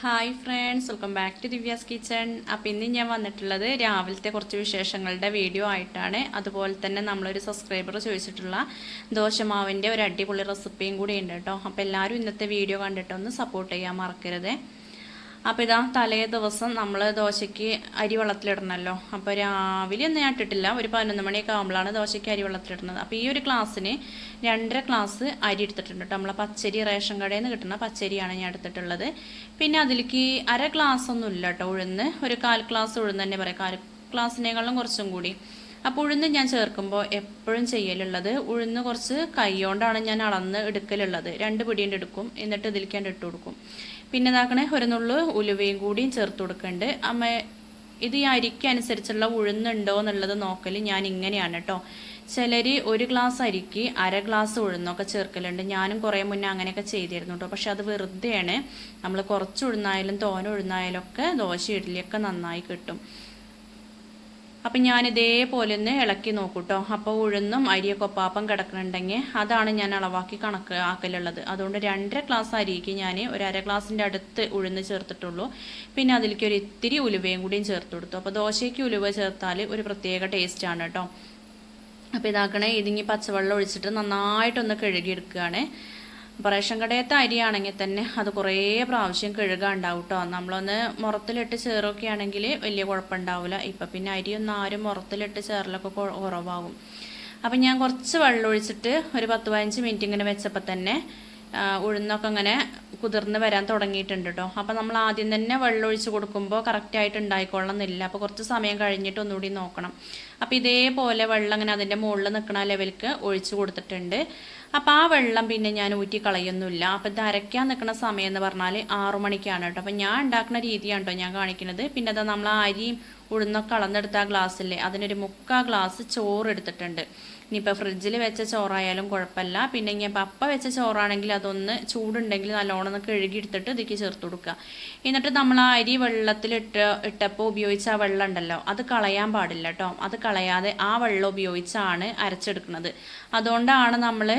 Hi friends welcome back to Divya's kitchen അപ്പോൾ ഇന്ന് ഞാൻ വന്നിട്ടുള്ളത് രാവിലത്തെ കുറച്ച് വിശേഷങ്ങളുടെ വീഡിയോ ആയിട്ടാണ്. അതുപോലെ തന്നെ നമ്മളൊരു സബ്സ്ക്രൈബർ ചോദിച്ചിട്ടുള്ള ദോശമാവിന്റെ ഒരു അടിപൊളി റെസിപ്പിയും കൂടി ഉണ്ട് കേട്ടോ. അപ്പോൾ എല്ലാവരും ഇന്നത്തെ വീഡിയോ കണ്ടിട്ടൊന്ന് സപ്പോർട്ട് ചെയ്യാൻ മറക്കരുത്. അപ്പോൾ ഇതാ തലേ ദിവസം നമ്മൾ ദോശയ്ക്ക് അരി വെള്ളത്തിലിടണമല്ലോ അപ്പോൾ രാവിലെ ഒന്നും ഞാൻ ഇട്ടിട്ടില്ല. ഒരു പതിനൊന്ന് മണിയൊക്കെ ആകുമ്പോഴാണ് ദോശയ്ക്ക് അരി വെള്ളത്തിലിടുന്നത്. അപ്പോൾ ഈ ഒരു ക്ലാസ്സിന് രണ്ടര ക്ലാസ് അരി എടുത്തിട്ടുണ്ട് കേട്ടോ. നമ്മളെ പച്ചരി റേഷൻ കടയിൽ നിന്ന് കിട്ടുന്ന പച്ചരിയാണ് ഞാൻ എടുത്തിട്ടുള്ളത്. പിന്നെ അതിലേക്ക് അര ഗ്ലാസ് ഒന്നും ഇല്ല കേട്ടോ. ഉഴുന്ന് ഒരു കാൽ ക്ലാസ് ഉഴുന്ന് തന്നെ പറയാം. കാൽ ഗ്ലാസ്സിനേക്കാളും കുറച്ചും കൂടി. അപ്പോൾ ഉഴുന്ന് ഞാൻ ചേർക്കുമ്പോൾ എപ്പോഴും ചെയ്യലുള്ളത് ഉഴുന്ന് കുറച്ച് കൈ കൊണ്ടാണ് ഞാൻ അളന്ന് എടുക്കലുള്ളത്. രണ്ട് പിടിയുണ്ട് എടുക്കും. എന്നിട്ട് ഇതിലേക്ക് ഞാൻ ഇട്ട് കൊടുക്കും. പിന്നെ ഇതാക്കണേ ഒരു നുള്ളു ഉലുവയും കൂടിയും ചേർത്ത് കൊടുക്കുന്നുണ്ട് അമ്മ ഇത് ഈ അരിക്ക് അനുസരിച്ചുള്ള ഉഴുന്നുണ്ടോ എന്നുള്ളത് നോക്കൽ ഞാൻ ഇങ്ങനെയാണ് കേട്ടോ ചിലർ ഒരു ഗ്ലാസ് അരിക്ക് അര ഗ്ലാസ് ഉഴുന്നൊക്കെ ചേർക്കലുണ്ട്. ഞാനും കുറേ മുന്നേ അങ്ങനെയൊക്കെ ചെയ്തിരുന്നു കേട്ടോ പക്ഷെ അത് വെറുതെയാണ്. നമ്മൾ കുറച്ച് ഉഴുന്നായാലും തോന ഉഴുന്നായാലും ഒക്കെ ദോശ ഇഡ്ഡലിയൊക്കെ നന്നായി കിട്ടും. അപ്പം ഞാൻ ഇതേപോലെ ഒന്ന് ഇളക്കി നോക്കൂട്ടോ. അപ്പോൾ ഉഴുന്നും അരിയൊക്കെ ഒപ്പാപ്പം കിടക്കുന്നുണ്ടെങ്കിൽ അതാണ് ഞാൻ അളവാക്കി കണക്ക് ആക്കലുള്ളത്. അതുകൊണ്ട് രണ്ടര ഗ്ലാസ് അരിക്ക് ഞാൻ ഒരു അര ഗ്ലാസിന്റെ അടുത്ത് ഉഴുന്ന് ചേർത്തിട്ടുള്ളൂ. പിന്നെ അതിലേക്ക് ഒരു ഇത്തിരി ഉലുവയും കൂടിയും ചേർത്ത് കൊടുത്തു. അപ്പോൾ ദോശയ്ക്ക് ഉലുവ ചേർത്താൽ ഒരു പ്രത്യേക ടേസ്റ്റാണ് കേട്ടോ. അപ്പോൾ ഇതാക്കണേ ഇതിങ്ങി പച്ചവെള്ളം ഒഴിച്ചിട്ട് നന്നായിട്ടൊന്ന് കഴുകിയെടുക്കുകയാണ്. അപ്പോൾ റേഷൻ കടയത്തെ അരിയാണെങ്കിൽ തന്നെ അത് കുറേ പ്രാവശ്യം കഴുകാണ്ടാവും കേട്ടോ നമ്മളൊന്ന് മുറത്തിലിട്ട് ചേറൊക്കെ ആണെങ്കിൽ വലിയ കുഴപ്പമുണ്ടാവില്ല. ഇപ്പം പിന്നെ അരിയൊന്നും ആരും മുറത്തിലിട്ട് ചേറലൊക്കെ കുറവാകും. അപ്പം ഞാൻ കുറച്ച് വെള്ളം ഒഴിച്ചിട്ട് ഒരു പത്ത് പതിനഞ്ച് മിനിറ്റ് ഇങ്ങനെ വെച്ചപ്പോൾ തന്നെ ഉഴുന്നൊക്കെ ഇങ്ങനെ കുതിർന്ന് വരാൻ തുടങ്ങിയിട്ടുണ്ട് കേട്ടോ അപ്പം നമ്മൾ ആദ്യം തന്നെ വെള്ളം ഒഴിച്ച് കൊടുക്കുമ്പോൾ കറക്റ്റായിട്ട് ഉണ്ടായിക്കൊള്ളണമെന്നില്ല. അപ്പോൾ കുറച്ച് സമയം കഴിഞ്ഞിട്ട് ഒന്നുകൂടി നോക്കണം. അപ്പോൾ ഇതേപോലെ വെള്ളം ഇങ്ങനെ അതിന്റെ മുകളിൽ നിൽക്കുന്ന ലെവലിക്ക് ഒഴിച്ച് കൊടുത്തിട്ടുണ്ട്. അപ്പോൾ ആ വെള്ളം പിന്നെ ഞാൻ ഊറ്റി കളയുന്നില്ല അപ്പോൾ ഇത് അരയ്ക്കാൻ നിൽക്കുന്ന സമയം എന്ന് പറഞ്ഞാൽ ആറു മണിക്കാണ് കേട്ടോ. അപ്പോൾ ഞാൻ ഉണ്ടാക്കുന്ന രീതിയാണ് കേട്ടോ ഞാൻ കാണിക്കുന്നത്. പിന്നെ അത് നമ്മൾ അരിയും ഉഴുന്നൊക്കെ അളന്നെടുത്ത ആ ഗ്ലാസ്സില്ലേ അതിനൊരു മുക്കാ ഗ്ലാസ് ചോറ് എടുത്തിട്ടുണ്ട്. ഇനിയിപ്പോൾ ഫ്രിഡ്ജിൽ വെച്ച ചോറായാലും കുഴപ്പമില്ല. പിന്നെ ഇനി പപ്പ വെച്ച ചോറാണെങ്കിൽ അതൊന്ന് ചൂടുണ്ടെങ്കിൽ നല്ലോണം ഒന്ന് കഴുകി എടുത്തിട്ട് ഇതിലേക്ക് ചേർത്ത് കൊടുക്കുക. എന്നിട്ട് നമ്മൾ ആ അരി വെള്ളത്തിലിട്ട് ഇട്ടപ്പോൾ ഉപയോഗിച്ച ആ വെള്ളം ഉണ്ടല്ലോ അത് കളയാൻ പാടില്ല കേട്ടോ അത് കളയാതെ ആ വെള്ളം ഉപയോഗിച്ചാണ് അരച്ചെടുക്കുന്നത്. അതുകൊണ്ടാണ് നമ്മൾ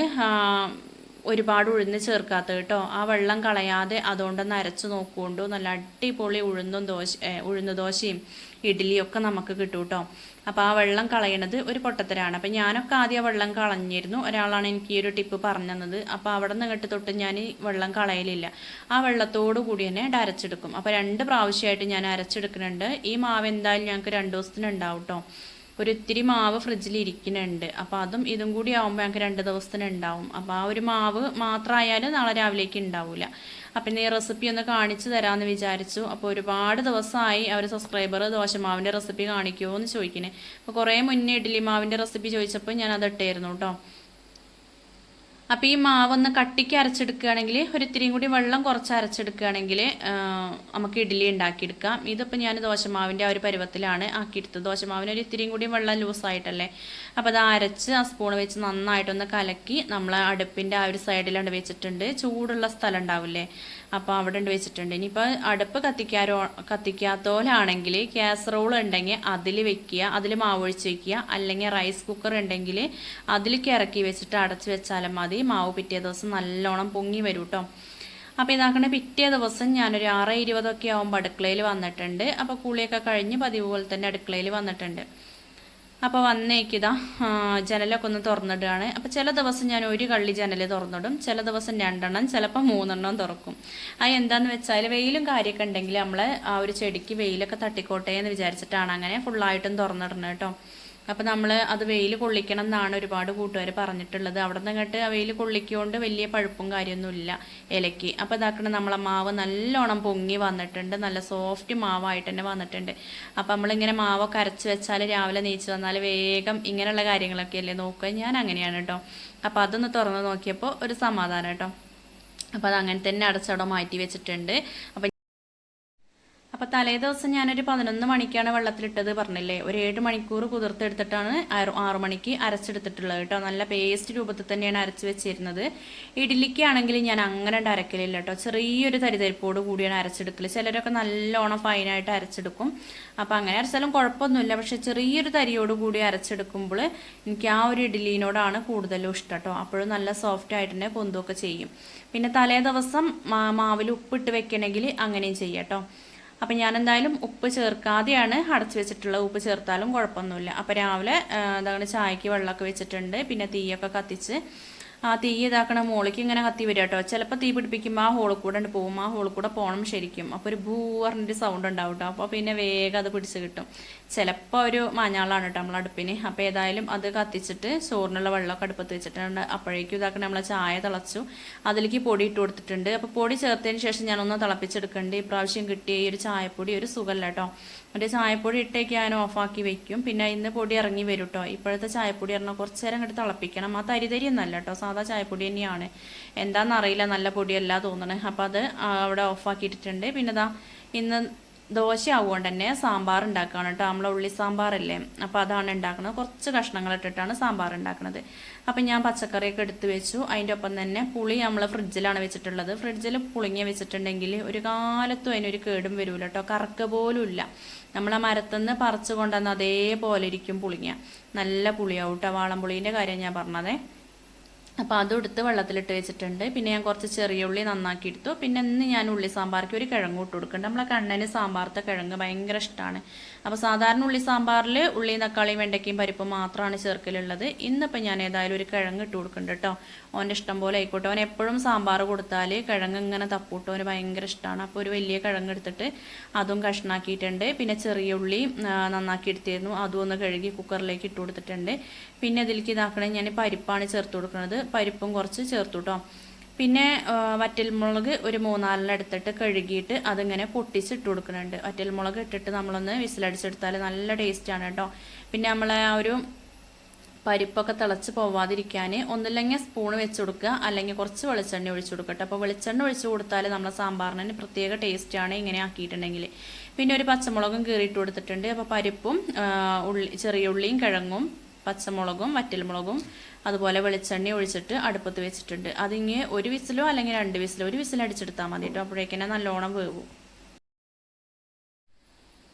ഒരുപാട് ഉഴുന്ന് ചേർക്കാത്തത് കേട്ടോ ആ വെള്ളം കളയാതെ അതുകൊണ്ടൊന്ന് അരച്ച് നോക്കുകൊണ്ടു നല്ല അടിപൊളി ഉഴുന്നും ദോശ ഉഴുന്ന് ദോശയും ഇഡ്ഡലിയും ഒക്കെ നമുക്ക് കിട്ടും കേട്ടോ അപ്പോൾ ആ വെള്ളം കളയണത് ഒരു പൊട്ടത്തരാണ്. അപ്പം ഞാനൊക്കെ ആദ്യം വെള്ളം കളഞ്ഞിരുന്നു. ഒരാളാണ് എനിക്ക് ഈ ഒരു ടിപ്പ് പറഞ്ഞു തന്നത് അപ്പോൾ അവിടെ നിന്ന് ഇങ്ങോട്ട് തൊട്ട് ഞാൻ വെള്ളം കളയലില്ല. ആ വെള്ളത്തോടു കൂടി തന്നെ അരച്ചെടുക്കും. അപ്പോൾ രണ്ട് പ്രാവശ്യമായിട്ട് ഞാൻ അരച്ചെടുക്കുന്നുണ്ട്. ഈ മാവ് എന്തായാലും ഞങ്ങൾക്ക് രണ്ട് ദിവസത്തിന് ഉണ്ടാവും കേട്ടോ ഒരു ഇത്തിരി മാവ് ഫ്രിഡ്ജിൽ ഇരിക്കുന്നുണ്ട്. അപ്പോൾ അതും ഇതും കൂടി ആകുമ്പോൾ ഞങ്ങൾക്ക് രണ്ട് ദിവസത്തിന് ഉണ്ടാവും. അപ്പോൾ ആ ഒരു മാവ് മാത്രമായാലും നാളെ രാവിലേക്ക് ഉണ്ടാവില്ല അപ്പം ഈ റെസിപ്പി ഒന്ന് കാണിച്ചു തരാമെന്ന് വിചാരിച്ചു. അപ്പോൾ ഒരുപാട് ദിവസമായി അവർ സബ്സ്ക്രൈബർ ദോശമാവിന്റെ റെസിപ്പി കാണിക്കുമോ എന്ന് ചോദിക്കണേ. അപ്പോൾ കുറേ മുന്നേ ഇഡ്ഡലി മാവിന്റെ റെസിപ്പി ചോദിച്ചപ്പോൾ ഞാൻ അത് ഇട്ടായിരുന്നു കേട്ടോ അപ്പോൾ ഈ മാവൊന്ന് കട്ടിക്ക് അരച്ചെടുക്കുകയാണെങ്കിൽ ഒരു ഇത്തിരിയും കൂടി വെള്ളം കുറച്ച് അരച്ചെടുക്കുകയാണെങ്കിൽ നമുക്ക് ഇഡ്ഡലി ഉണ്ടാക്കിയെടുക്കാം. ഇതിപ്പോൾ ഞാൻ ദോശമാവിന്റെ ആ ഒരു പരുവത്തിലാണ് ആക്കിയെടുത്തത്. ദോശമാവിന് ഒരു ഇത്തിരിയും കൂടി വെള്ളം ലൂസായിട്ടല്ലേ? അപ്പോൾ അത് അരച്ച് ആ സ്പൂൺ വെച്ച് നന്നായിട്ടൊന്ന് കലക്കി നമ്മൾ അടുപ്പിന്റെ ആ ഒരു സൈഡിലാണ് വെച്ചിട്ടുണ്ട്. ചൂടുള്ള സ്ഥലം ഉണ്ടാവില്ലേ? അപ്പോൾ അവിടെ ഉണ്ട് വെച്ചിട്ടുണ്ട്. ഇനിയിപ്പോൾ അടുപ്പ് കത്തിക്കാരോ കത്തിക്കാത്തോലാണെങ്കിൽ കാസറോൾ ഉണ്ടെങ്കിൽ അതിൽ വെക്കുക അതിൽ മാവ് ഒഴിച്ച് വെക്കുക അല്ലെങ്കിൽ റൈസ് കുക്കർ ഉണ്ടെങ്കിൽ അതിലേക്ക് ഇറക്കി വെച്ചിട്ട് അടച്ച് വെച്ചാലും മതി. മാവ് പിറ്റേ ദിവസം നല്ലോണം പൊങ്ങി വരും കേട്ടോ അപ്പോൾ ഇതാക്കണ പിറ്റേ ദിവസം ഞാനൊരു ആറ് ഇരുപതൊക്കെ ആകുമ്പോൾ അടുക്കളയിൽ വന്നിട്ടുണ്ട്. അപ്പോൾ കുളിയൊക്കെ കഴിഞ്ഞ് പതിവ് പോലെ തന്നെ അടുക്കളയിൽ വന്നിട്ടുണ്ട്. അപ്പോൾ വന്നേക്കിതാ ജനലൊക്കെ ഒന്ന് തുറന്നിടുകയാണ്. അപ്പോൾ ചില ദിവസം ഞാൻ ഒരു കള്ളി ജനൽ തുറന്നിടും ചില ദിവസം രണ്ടെണ്ണം ചിലപ്പോൾ മൂന്നെണ്ണം തുറക്കും. അത് എന്താണെന്ന് വെച്ചാൽ വെയിലും കാര്യമൊക്കെ ഉണ്ടെങ്കിൽ നമ്മൾ ആ ഒരു ചെടിക്ക് വെയിലൊക്കെ തട്ടിക്കോട്ടെ എന്ന് വിചാരിച്ചിട്ടാണ് അങ്ങനെ ഫുള്ളായിട്ടും തുറന്നിടുന്നത് കേട്ടോ. അപ്പോൾ നമ്മൾ അത് വെയിൽ കൊള്ളിക്കണം എന്നാണ് ഒരുപാട് കൂട്ടുകാർ പറഞ്ഞിട്ടുള്ളത്. അവിടെ നിന്ന് കേട്ട് വെയിൽ കൊള്ളിക്കൊണ്ട് വലിയ പഴുപ്പും കാര്യമൊന്നുമില്ല ഇലയ്ക്ക്. അപ്പോൾ ഇതാക്കണം നമ്മളെ മാവ് നല്ലോണം പൊങ്ങി വന്നിട്ടുണ്ട്. നല്ല സോഫ്റ്റ് മാവായിട്ട് തന്നെ വന്നിട്ടുണ്ട്. അപ്പോൾ നമ്മളിങ്ങനെ മാവൊക്കെ അരച്ച് വെച്ചാൽ രാവിലെ നീച്ച് വന്നാൽ വേഗം ഇങ്ങനെയുള്ള കാര്യങ്ങളൊക്കെ അല്ലേ നോക്കുക. ഞാൻ അങ്ങനെയാണ് കേട്ടോ അപ്പോൾ അതൊന്ന് തുറന്ന് നോക്കിയപ്പോൾ ഒരു സമാധാനം കേട്ടോ അപ്പോൾ അത് അങ്ങനെ തന്നെ അടച്ചവിടെ മാറ്റി വെച്ചിട്ടുണ്ട്. അപ്പോൾ അപ്പോൾ തലേ ദിവസം ഞാനൊരു പതിനൊന്ന് മണിക്കാണ് വെള്ളത്തിലിട്ടത് പറഞ്ഞില്ലേ? ഒരു ഏഴ് മണിക്കൂർ കുതിർത്തെടുത്തിട്ടാണ് ആറ് മണിക്ക് അരച്ചെടുത്തിട്ടുള്ളത് കേട്ടോ. നല്ല പേസ്റ്റ് രൂപത്തിൽ തന്നെയാണ് അരച്ച് വെച്ചിരുന്നത്. ഇഡ്ഡലിക്കാണെങ്കിൽ ഞാൻ അങ്ങനെ അരക്കലില്ല കേട്ടോ. ചെറിയൊരു തരിതരിപ്പോട് കൂടിയാണ് അരച്ചെടുക്കൽ ചിലരൊക്കെ നല്ലോണം ഫൈനായിട്ട് അരച്ചെടുക്കും. അപ്പോൾ അങ്ങനെ അരച്ചാലും കുഴപ്പമൊന്നുമില്ല. പക്ഷെ ചെറിയൊരു തരിയോട് കൂടി അരച്ചെടുക്കുമ്പോൾ എനിക്ക് ആ ഒരു ഇഡ്ഡലിനോടാണ് കൂടുതലും ഇഷ്ടം കേട്ടോ. അപ്പോഴും നല്ല സോഫ്റ്റ് ആയിട്ട് തന്നെ പൊന്തുമൊക്കെ ചെയ്യും. പിന്നെ തലേ ദിവസം മാവിൽ ഉപ്പിട്ട് വെക്കണമെങ്കിൽ അങ്ങനെയും ചെയ്യാം കേട്ടോ. അപ്പം ഞാൻ എന്തായാലും ഉപ്പ് ചേർക്കാതെയാണ് അടച്ച് വെച്ചിട്ടുള്ളത്. ഉപ്പ് ചേർത്താലും കുഴപ്പമൊന്നുമില്ല. അപ്പം രാവിലെ എന്താണ് ചായക്ക് വെള്ളമൊക്കെ വെച്ചിട്ടുണ്ട്. പിന്നെ തീയൊക്കെ കത്തിച്ച് ആ തീ ഇതാക്കണ മോളിക്ക് ഇങ്ങനെ കത്തി വരിക കേട്ടോ. ചിലപ്പോൾ തീ പിടിപ്പിക്കുമ്പോൾ ആ ഹോളിൽ കൂടെ പോകും ആ ഹോളിൽ കൂടെ പോകണം ശരിക്കും. അപ്പോൾ ഒരു ഭൂ പറഞ്ഞിട്ട് സൗണ്ട് ഉണ്ടാവും കേട്ടോ. അപ്പോൾ പിന്നെ വേഗം അത് പിടിച്ച് കിട്ടും. ചിലപ്പോൾ ഒരു മഞ്ഞാളാണ് കേട്ടോ നമ്മൾ അടുപ്പിന്. അപ്പോൾ ഏതായാലും അത് കത്തിച്ചിട്ട് ചോറിനുള്ള വെള്ളമൊക്കെ അടുപ്പത്ത് വെച്ചിട്ടുണ്ട് അപ്പോഴേക്കും ഇതാക്കണ നമ്മളെ ചായ തിളച്ചു. അതിലേക്ക് പൊടി ഇട്ട് കൊടുത്തിട്ടുണ്ട്. അപ്പോൾ പൊടി ചേർത്തതിന് ശേഷം ഞാനൊന്ന് തിളപ്പിച്ചെടുക്കുന്നുണ്ട് ഇപ്രാവശ്യം കിട്ടിയ ഈ ഒരു ചായപ്പൊടി ഒരു സുഖമല്ല കേട്ടോ. മറ്റേ ചായപ്പൊടി ഇട്ടേക്ക് ഞാൻ ഓഫാക്കി വെക്കും. പിന്നെ ഇന്ന് പൊടി ഇറങ്ങി വരും കേട്ടോ. ഇപ്പോഴത്തെ ചായപ്പൊടി പറഞ്ഞാൽ കുറച്ച് നേരം അങ്ങോട്ട് തിളപ്പിക്കണം. ആ തരി തരി ഒന്നല്ല കേട്ടോ. സാധാ ചായപ്പൊടി തന്നെയാണ്. എന്താണെന്നറിയില്ല നല്ല പൊടിയല്ല തോന്നണേ. അപ്പം അത് അവിടെ ഓഫാക്കിയിട്ടിട്ടുണ്ട്. പിന്നെ ഇതാ ഇന്ന് ദോശ ആവുകൊണ്ട് തന്നെ സാമ്പാർ ഉണ്ടാക്കുകയാണ് കേട്ടോ. നമ്മളെ ഉള്ളി സാമ്പാറല്ലേ. അപ്പോൾ അതാണ് ഉണ്ടാക്കുന്നത് കുറച്ച് കഷ്ണങ്ങൾ ഇട്ടിട്ടാണ് സാമ്പാർ ഉണ്ടാക്കുന്നത് അപ്പം ഞാൻ പച്ചക്കറിയൊക്കെ എടുത്ത് വെച്ചു. അതിന്റെ ഒപ്പം തന്നെ പുളി നമ്മൾ ഫ്രിഡ്ജിലാണ് വെച്ചിട്ടുള്ളത്. ഫ്രിഡ്ജിൽ പുളിങ്ങി വെച്ചിട്ടുണ്ടെങ്കിൽ ഒരു കാലത്തും അതിനൊരു കേടും വരുമല്ലോ കേട്ടോ. കറക്ക പോലും ഇല്ല. നമ്മളെ മരത്തുനിന്ന് പറിച്ചു കൊണ്ടുവന്ന അതേപോലെ ഇരിക്കും പുളിങ്ങ. നല്ല പുളിയാവും കേട്ടോ. വാളംപുളീന്റെ കാര്യം ഞാൻ പറഞ്ഞതേ. അപ്പോൾ എടുത്ത് വെള്ളത്തിലിട്ട് വെച്ചിട്ടുണ്ട്. പിന്നെ ഞാൻ കുറച്ച് ചെറിയ ഉള്ളി നന്നാക്കി എടുത്തു. പിന്നെ ഇന്ന് ഞാൻ ഉള്ളി സാമ്പാർക്ക് ഒരു കിഴങ്ങ് ഇട്ട് കൊടുക്കുന്നുണ്ട്. നമ്മളെ കണ്ണന് സാമ്പാർത്തെ കിഴങ്ങ് ഭയങ്കര ഇഷ്ടമാണ് അപ്പോൾ സാധാരണ ഉള്ളി സാമ്പാറിൽ ഉള്ളി തക്കാളിയും വെണ്ടയ്ക്കയും പരിപ്പും മാത്രമാണ് ചേർക്കലുള്ളത്. ഇന്നിപ്പോൾ ഞാൻ ഏതായാലും ഒരു കിഴങ്ങ് ഇട്ട് കൊടുക്കുന്നുണ്ട് കേട്ടോ. ഓന്റെ ഇഷ്ടം പോലെ ആയിക്കോട്ടെ. ഓൻ എപ്പോഴും സാമ്പാർ കൊടുത്താൽ കിഴങ്ങ് ഇങ്ങനെ തപ്പൂട്ട്. ഓന് ഭയങ്കര ഇഷ്ടമാണ് അപ്പോൾ ഒരു വലിയ കിഴങ്ങ് എടുത്തിട്ട് അതും കഷ്ണാക്കിയിട്ടുണ്ട്. പിന്നെ ചെറിയ ഉള്ളി നന്നാക്കി എടുത്തിരുന്നു. അതും ഒന്ന് കഴുകി കുക്കറിലേക്ക് ഇട്ട് കൊടുത്തിട്ടുണ്ട്. പിന്നെ ഇതിലേക്ക് ഇതാക്കണേ ഞാൻ പരിപ്പാണ് ചേർത്ത് കൊടുക്കുന്നത്. പരിപ്പും കുറച്ച് ചേർത്തു കേട്ടോ പിന്നെ വറ്റൽമുളക് ഒരു മൂന്നാലിന് എടുത്തിട്ട് കഴുകിയിട്ട് അതിങ്ങനെ പൊട്ടിച്ചിട്ട് കൊടുക്കുന്നുണ്ട്. വറ്റൽമുളക് ഇട്ടിട്ട് നമ്മളൊന്ന് വിസിലടിച്ചെടുത്താൽ നല്ല ടേസ്റ്റാണ് കേട്ടോ പിന്നെ നമ്മളെ ആ ഒരു പരിപ്പൊക്കെ തിളച്ച് പോവാതിരിക്കാൻ ഒന്നില്ലെങ്കിൽ സ്പൂൺ വെച്ച് കൊടുക്കുക. അല്ലെങ്കിൽ കുറച്ച് വെളിച്ചെണ്ണ ഒഴിച്ചു കൊടുക്കട്ടെ. അപ്പോൾ വെളിച്ചെണ്ണ ഒഴിച്ച് കൊടുത്താൽ നമ്മളെ സാമ്പാറിന് പ്രത്യേക ടേസ്റ്റാണ് ഇങ്ങനെ ആക്കിയിട്ടുണ്ടെങ്കിൽ. പിന്നെ ഒരു പച്ചമുളകും കീറിയിട്ട് കൊടുത്തിട്ടുണ്ട്. അപ്പോൾ പരിപ്പും ഉള്ളി ചെറിയ ഉള്ളിയും കിഴങ്ങും പച്ചമുളകും വറ്റൽമുളകും അതുപോലെ വെളിച്ചെണ്ണ ഒഴിച്ചിട്ട് അടുപ്പത്ത് വെച്ചിട്ടുണ്ട്. അതിങ്ങ് ഒരു വിസിലോ അല്ലെങ്കിൽ രണ്ട് വിസിലോ ഒരു വിസിലടിച്ചെടുത്താൽ മതി കേട്ടോ അപ്പോഴേക്കന്നെ നല്ലോണം വേവും.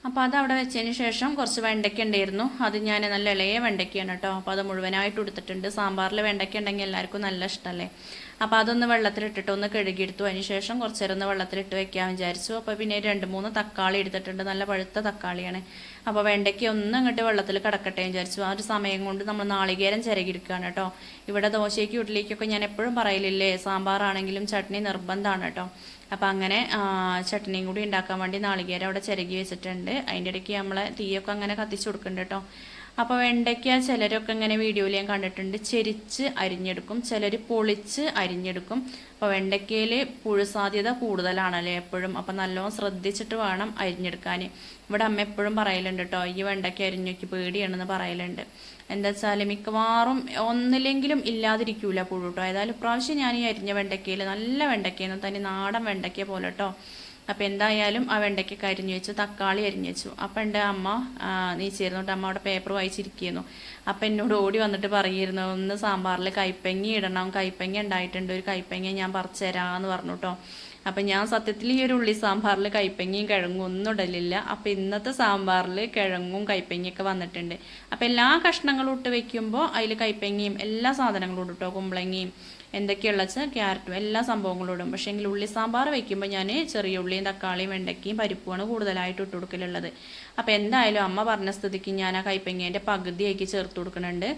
അപ്പോൾ അത് അവിടെ വെച്ചതിന് ശേഷം കുറച്ച് വെണ്ടയ്ക്ക ഉണ്ടായിരുന്നു. അത് ഞാൻ നല്ല ഇളയ വെണ്ടയ്ക്കയാണ് കേട്ടോ അപ്പോൾ അത് മുഴുവനായിട്ട് എടുത്തിട്ടുണ്ട് സാമ്പാറിൽ വെണ്ടയ്ക്ക ഉണ്ടെങ്കിൽ എല്ലാവർക്കും നല്ല ഇഷ്ടമല്ലേ അപ്പോൾ അതൊന്ന് വെള്ളത്തിലിട്ടിട്ട് ഒന്ന് കഴുകിയെടുത്തു. അതിന് ശേഷം കുറച്ച് നേരം ഒന്ന് വെള്ളത്തിലിട്ട് വെക്കാൻ വിചാരിച്ചു. അപ്പോൾ പിന്നെ രണ്ട് മൂന്ന് തക്കാളി എടുത്തിട്ടുണ്ട്. നല്ല പഴുത്ത തക്കാളിയാണ്. അപ്പോൾ വെണ്ടയ്ക്ക ഒന്ന് അങ്ങോട്ട് വെള്ളത്തിൽ കിടക്കട്ടെ വിചാരിച്ചു. ആ ഒരു സമയം കൊണ്ട് നമ്മൾ നാളികേരം ചിരകിയെടുക്കുകയാണ് കേട്ടോ. ഇവിടെ ദോശയ്ക്ക് ഇഡ്ഡലിക്കൊക്കെ ഞാൻ എപ്പോഴും പറയലില്ലേ സാമ്പാറാണെങ്കിലും ചട്നി നിർബന്ധമാണ് കേട്ടോ. അപ്പം അങ്ങനെ ചട്നിയും കൂടി ഉണ്ടാക്കാൻ വേണ്ടി നാളികേരം അവിടെ ചിരകി വെച്ചിട്ടുണ്ട്. അതിന്റെ ഇടയ്ക്ക് നമ്മൾ തീയൊക്കെ അങ്ങനെ കത്തിച്ചു കൊടുക്കുന്നുണ്ട് കേട്ടോ. അപ്പോൾ വെണ്ടയ്ക്ക ചിലരൊക്കെ ഇങ്ങനെ വീഡിയോയിൽ ഞാൻ കണ്ടിട്ടുണ്ട്. ചെരിച്ച് അരിഞ്ഞെടുക്കും. ചിലർ പൊളിച്ച് അരിഞ്ഞെടുക്കും. അപ്പോൾ വെണ്ടയ്ക്കയിൽ പുഴു സാധ്യത കൂടുതലാണല്ലേ എപ്പോഴും. അപ്പോൾ നല്ലോണം ശ്രദ്ധിച്ചിട്ട് വേണം അരിഞ്ഞെടുക്കാൻ ഇവിടെ അമ്മ എപ്പോഴും പറയലുണ്ട് കേട്ടോ ഈ വെണ്ടയ്ക്ക അരിഞ്ഞൊക്കെ പേടിയാണെന്ന് പറയലുണ്ട്. എന്താ വെച്ചാൽ മിക്കവാറും ഒന്നില്ലെങ്കിലും ഇല്ലാതിരിക്കൂല പുഴു കേട്ടോ ഏതായാലും ഇപ്രാവശ്യം ഞാൻ ഈ അരിഞ്ഞ വെണ്ടയ്ക്കയിൽ നല്ല വെണ്ടയ്ക്കയെന്ന് തന്നെ നാടൻ വെണ്ടയ്ക്ക പോലെ കേട്ടോ അപ്പോൾ എന്തായാലും ആ വെണ്ടയ്ക്കൊക്കെ അരിഞ്ഞു വെച്ചു തക്കാളി അരിഞ്ഞു വെച്ചു. അപ്പം എന്റെ അമ്മ നീ കേട്ടോ അമ്മ അവിടെ പേപ്പർ വായിച്ചിരിക്കുന്നു. അപ്പം എന്നോട് ഓടി വന്നിട്ട് പറയുമായിരുന്നു ഒന്ന് സാമ്പാറിൽ കൈപ്പങ്ങി ഇടണം. കൈപ്പങ്ങി ഉണ്ടായിട്ടുണ്ട്. ഒരു കൈപ്പങ്ങി ഞാൻ പറിച്ചു തരാമെന്ന് പറഞ്ഞു കേട്ടോ അപ്പം ഞാൻ സത്യത്തിൽ ഈ ഒരു ഉള്ളി സാമ്പാറിൽ കൈപ്പങ്ങിയും കിഴങ്ങും ഒന്നും ഇടലില്ല. അപ്പം ഇന്നത്തെ സാമ്പാറിൽ കിഴങ്ങും കൈപ്പങ്ങിയൊക്കെ വന്നിട്ടുണ്ട്. അപ്പം എല്ലാ കഷ്ണങ്ങളും ഇട്ട് വെക്കുമ്പോൾ അതിൽ കൈപ്പങ്ങിയും എല്ലാ സാധനങ്ങളും ഇട്ടോ കുമ്പളങ്ങയും. എന്തൊക്കെയുള്ള വെച്ചാൽ ക്യാരറ്റും എല്ലാ സംഭവങ്ങളും ഇടും പക്ഷേ എങ്കിൽ ഉള്ളി സാമ്പാർ വെക്കുമ്പോൾ ഞാൻ ചെറിയ ഉള്ളിയും തക്കാളിയും വെണ്ടയ്ക്കയും പരിപ്പുമാണ് കൂടുതലായിട്ട് ഇട്ട് കൊടുക്കലുള്ളത്. അപ്പോൾ എന്തായാലും അമ്മ പറഞ്ഞ സ്ഥിതിക്ക് ഞാൻ ആ കൈപ്പങ്ങേന്റെ പകുതിയാക്കി ചേർത്ത് കൊടുക്കുന്നുണ്ട്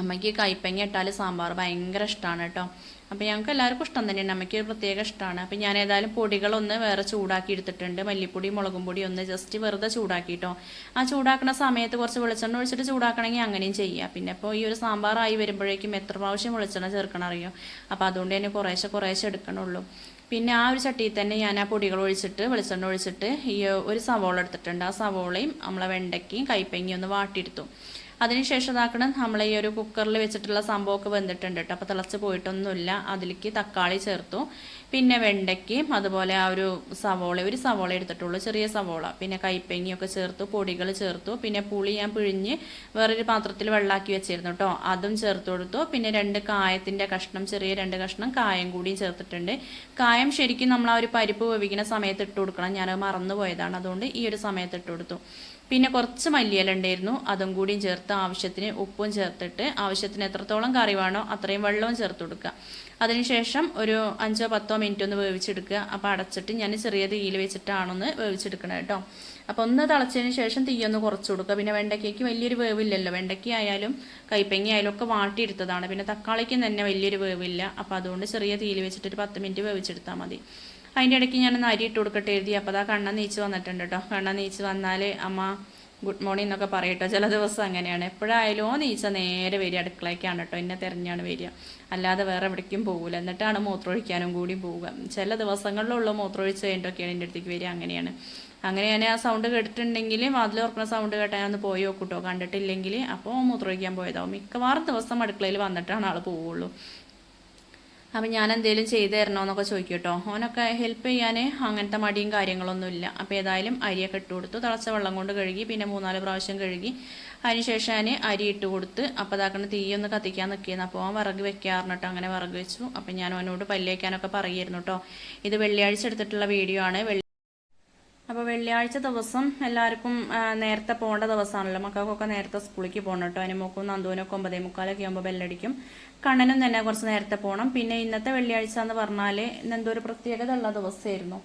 അമ്മയ്ക്ക് കൈപ്പങ്ങ ഇട്ടാൽ സാമ്പാർ ഭയങ്കര ഇഷ്ടമാണ് കേട്ടോ. അപ്പോൾ ഞങ്ങൾക്ക് എല്ലാവർക്കും ഇഷ്ടം തന്നെയാണ്. അമ്മയ്ക്ക് പ്രത്യേക ഇഷ്ടമാണ് അപ്പോൾ ഞാൻ ഏതായാലും പൊടികളൊന്ന് വേറെ ചൂടാക്കി എടുത്തിട്ടുണ്ട്. മല്ലിപ്പൊടി മുളകും പൊടി ഒന്ന് ജസ്റ്റ് വെറുതെ ചൂടാക്കിയിട്ടോ ആ ചൂടാക്കുന്ന സമയത്ത് കുറച്ച് വെളിച്ചെണ്ണ ഒഴിച്ചിട്ട് ചൂടാക്കണമെങ്കിൽ അങ്ങനെയും ചെയ്യുക പിന്നെ ഇപ്പോൾ ഈ ഒരു സാമ്പാറായി വരുമ്പോഴേക്കും എത്ര പ്രാവശ്യം വെളിച്ചെണ്ണ ചേർക്കണം അറിയോ? അപ്പോൾ അതുകൊണ്ട് തന്നെ കുറേശ്ശെ കുറേശ്ശെ എടുക്കണുള്ളൂ. പിന്നെ ആ ഒരു ചട്ടിയിൽ തന്നെ ഞാൻ ആ പൊടികൾ ഒഴിച്ചിട്ട് വെളിച്ചെണ്ണ ഒഴിച്ചിട്ട് ഈ ഒരു സവോള എടുത്തിട്ടുണ്ട്. ആ സവോളയും നമ്മളെ വെണ്ടയ്ക്കയും കൈപ്പങ്ങിയും ഒന്ന് വാട്ടിയെടുത്തു. അതിനുശേഷം ഇതാക്കണം നമ്മൾ ഈ ഒരു കുക്കറിൽ വെച്ചിട്ടുള്ള സംഭവമൊക്കെ വെന്തിട്ടുണ്ട് കേട്ടോ. അപ്പോൾ തിളച്ച് പോയിട്ടൊന്നുമില്ല. അതിലേക്ക് തക്കാളി ചേർത്തു. പിന്നെ വെണ്ടയ്ക്കയും അതുപോലെ ആ ഒരു സവോള ഒരു സവോള എടുത്തിട്ടുള്ളൂ ചെറിയ സവോള. പിന്നെ കൈപ്പങ്ങിയൊക്കെ ചേർത്തു പൊടികൾ ചേർത്തു. പിന്നെ പുളി ഞാൻ പിഴിഞ്ഞ് വേറൊരു പാത്രത്തിൽ വെള്ളാക്കി വെച്ചിരുന്നു കേട്ടോ. അതും ചേർത്ത് കൊടുത്തു. പിന്നെ രണ്ട് കായത്തിന്റെ കഷ്ണം ചെറിയ രണ്ട് കഷ്ണം കായം കൂടിയും ചേർത്തിട്ടുണ്ട്. കായം ശരിക്കും നമ്മൾ ആ ഒരു പരിപ്പ് വേവിക്കുന്ന സമയത്ത് ഇട്ട് കൊടുക്കണം. ഞാനത് മറന്നു പോയതാണ് അതുകൊണ്ട് ഈ ഒരു സമയത്ത് ഇട്ട് കൊടുത്തു. പിന്നെ കുറച്ച് മല്ലിയില ഉണ്ടായിരുന്നു. അതും കൂടിയും ചേർത്ത് ആവശ്യത്തിന് ഉപ്പും ചേർത്തിട്ട് ആവശ്യത്തിന് എത്രത്തോളം കറി വേണോ അത്രയും വെള്ളവും ചേർത്ത് കൊടുക്കുക. അതിനുശേഷം ഒരു അഞ്ചോ പത്തോ മിനിറ്റ് ഒന്ന് വേവിച്ചെടുക്കുക. അപ്പോൾ അടച്ചിട്ട് ഞാൻ ചെറിയ തീയിൽ വെച്ചിട്ടാണൊന്ന് വേവിച്ചെടുക്കണം കേട്ടോ. അപ്പോൾ ഒന്ന് തിളച്ചതിന് ശേഷം തീയൊന്ന് കുറച്ച് കൊടുക്കുക. പിന്നെ വെണ്ടയ്ക്കയ്ക്ക് വലിയൊരു വേവില്ലല്ലോ. വെണ്ടയ്ക്ക ആയാലും കൈപ്പങ്ങി ആയാലും ഒക്കെ വാട്ടിയെടുത്തതാണ്. പിന്നെ തക്കാളിക്കും തന്നെ വലിയൊരു വേവില്ല. അപ്പോൾ അതുകൊണ്ട് ചെറിയ തീയിൽ വെച്ചിട്ട് ഒരു പത്ത് മിനിറ്റ് വേവിച്ചെടുത്താൽ മതി. അതിന്റെ ഇടയ്ക്ക് ഞാനൊന്ന് അരി ഇട്ട് കൊടുക്കട്ടെ എഴുതി. അപ്പോൾ അതാ കണ്ണ നീച്ച് വന്നിട്ടുണ്ട് കേട്ടോ കണ്ണ നീച്ച് വന്നാൽ അമ്മ ഗുഡ് മോർണിംഗ് എന്നൊക്കെ പറയട്ടോ ചില ദിവസം അങ്ങനെയാണ്. എപ്പോഴായാലും നീച്ച നേരെ വരിക. അടുക്കളയ്ക്കാണ് കേട്ടോ എന്നെ തിരഞ്ഞാണ് വരിക. അല്ലാതെ വേറെ എവിടേക്കും പോകില്ല എന്നിട്ടാണ് മൂത്രമൊഴിക്കാനും കൂടി പോവുക. ചില ദിവസങ്ങളിലുള്ള മൂത്രമൊഴിച്ച് കഴിഞ്ഞിട്ടൊക്കെയാണ് എന്റെ അടുത്തേക്ക് വരിക. അങ്ങനെയാണ്. അങ്ങനെ ഞാൻ ആ സൗണ്ട് കേട്ടിട്ടുണ്ടെങ്കിൽ വാതിൽ ഓർക്കുന്ന സൗണ്ട് കേട്ടാൽ ഞാൻ ഒന്ന് പോയി നോക്കൂട്ടോ കണ്ടിട്ടില്ലെങ്കിൽ അപ്പോൾ മൂത്രമൊഴിക്കാൻ പോയതാവും. മിക്കവാറും ദിവസം അടുക്കളയിൽ വന്നിട്ടാണ് ആൾ പോവുള്ളൂ. അപ്പം ഞാൻ എന്തെങ്കിലും ചെയ്തു തരണമെന്നൊക്കെ ചോദിക്കും കേട്ടോ ഓനൊക്കെ ഹെൽപ്പ് ചെയ്യാൻ അങ്ങനത്തെ മടിയും കാര്യങ്ങളൊന്നും ഇല്ല അപ്പോൾ ഏതായാലും അരിയൊക്കെ ഇട്ട് കൊടുത്തു. തിളച്ച വെള്ളം കൊണ്ട് കഴുകി പിന്നെ മൂന്നാൽ പ്രാവശ്യം കഴുകി. അതിനുശേഷം ഞാൻ അരി ഇട്ട് കൊടുത്ത് അപ്പോൾ അതാക്കണ തീയൊന്ന് കത്തിക്കാൻ നിൽക്കിയിരുന്നു അപ്പോൾ അവൻ വിറക് വെക്കാറുണ്ട് അങ്ങനെ വിറക് വെച്ചു. അപ്പം ഞാൻ ഓനോട് പല്ലേക്കാനൊക്കെ പറയുമായിരുന്നു കേട്ടോ ഇത് വെള്ളിയാഴ്ച എടുത്തിട്ടുള്ള വീഡിയോ ആണ്. അപ്പോൾ വെള്ളിയാഴ്ച ദിവസം എല്ലാവർക്കും നേരത്തെ പോകേണ്ട ദിവസമാണല്ലോ. മക്കൾക്കൊക്കെ നേരത്തെ സ്കൂളിലേക്ക് പോകണം കേട്ടോ. അനുമോക്കും നന്ദുവിനൊക്കെ ഒമ്പതേ മുക്കാലൊക്കെ ആകുമ്പോൾ ബെല്ലടിക്കും. കണ്ണനും തന്നെ കുറച്ച് നേരത്തെ പോകണം. പിന്നെ ഇന്നത്തെ വെള്ളിയാഴ്ച എന്ന് പറഞ്ഞാൽ എന്തോ ഒരു പ്രത്യേകത ഉള്ള ദിവസമായിരുന്നു.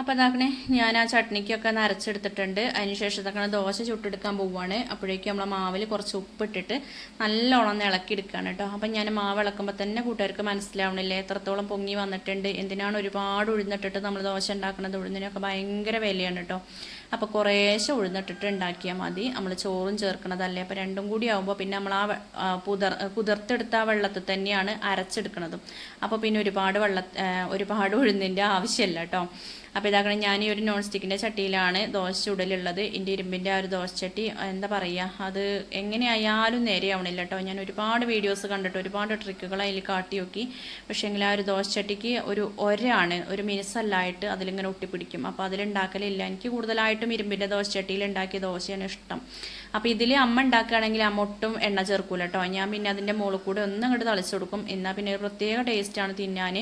അപ്പോൾ അതാക്കണേ ഞാൻ ആ ചട്നിക്കൊക്കെ നരച്ചെടുത്തിട്ടുണ്ട്. അതിനുശേഷം ഇതാക്കണ ദോശ ചുട്ടെടുക്കാൻ പോവുകയാണ് അപ്പോഴേക്കും നമ്മളെ മാവിൽ കുറച്ച് ഉപ്പിട്ടിട്ട് നല്ലോണം ഒന്ന് ഇളക്കിയെടുക്കുകയാണ് കേട്ടോ. അപ്പം ഞാൻ മാവ് ഇളക്കുമ്പോൾ തന്നെ കൂട്ടുകാർക്ക് മനസ്സിലാവണില്ലേ? എത്രത്തോളം പൊങ്ങി വന്നിട്ടുണ്ട്? എന്തിനാണ് ഒരുപാട് ഉഴുന്നിട്ടിട്ട് നമ്മൾ ദോശ ഉണ്ടാക്കുന്നത് ഉഴുന്നിനൊക്കെ ഭയങ്കര വിലയാണ് കേട്ടോ. അപ്പോൾ കുറേശ്ശെ ഉഴുന്നിട്ടിട്ട് ഉണ്ടാക്കിയാൽ മതി. നമ്മൾ ചോറും ചേർക്കണതല്ലേ. അപ്പോൾ രണ്ടും കൂടി ആകുമ്പോൾ പിന്നെ നമ്മൾ ആ പുതർ കുതിർത്തെടുത്ത ആ വെള്ളത്തിൽ തന്നെയാണ് അരച്ചെടുക്കണതും. അപ്പോൾ പിന്നെ ഒരുപാട് വെള്ള ഒരുപാട് ഉഴുന്നിന്റെ ആവശ്യമില്ല കേട്ടോ അപ്പോൾ ഇതാക്കണം ഞാൻ ഈ ഒരു നോൺ സ്റ്റിക്കിന്റെ ചട്ടിയിലാണ് ദോശ ചുടലുള്ളത്. എന്റെ ഇരുമ്പിന്റെ ആ ഒരു ദോശ ചട്ടി എന്താ പറയുക അത് എങ്ങനെയായാലും നേരെയാവണില്ല കേട്ടോ ഞാൻ ഒരുപാട് വീഡിയോസ് കണ്ടിട്ട് ഒരുപാട് ട്രിക്കുകൾ അതിൽ കാട്ടി നോക്കി പക്ഷേ എങ്കിൽ ആ ഒരു ദോശ ചട്ടിക്ക് ഒരു ഒരാണ് ഒരു മിനുസല്ലായിട്ട് അതിലിങ്ങനെ ഒട്ടിപ്പിടിക്കും. അപ്പോൾ അതിലുണ്ടാക്കലില്ല. എനിക്ക് കൂടുതലായിട്ടും ഇരുമ്പിന്റെ ദോശ ചട്ടിയിൽ ഉണ്ടാക്കിയ ദോശയാണ് ഇഷ്ടം. അപ്പോൾ ഇതിൽ അമ്മ ഉണ്ടാക്കുകയാണെങ്കിൽ അമ്മ ഒട്ടും എണ്ണ ചേർക്കൂല കേട്ടോ ഞാൻ പിന്നെ അതിന്റെ മുകളിൽ കൂടെ ഒന്നും അങ്ങോട്ട് തളിച്ചു കൊടുക്കും. എന്നാൽ പിന്നെ ഒരു പ്രത്യേക ടേസ്റ്റാണ് തിന്നാൻ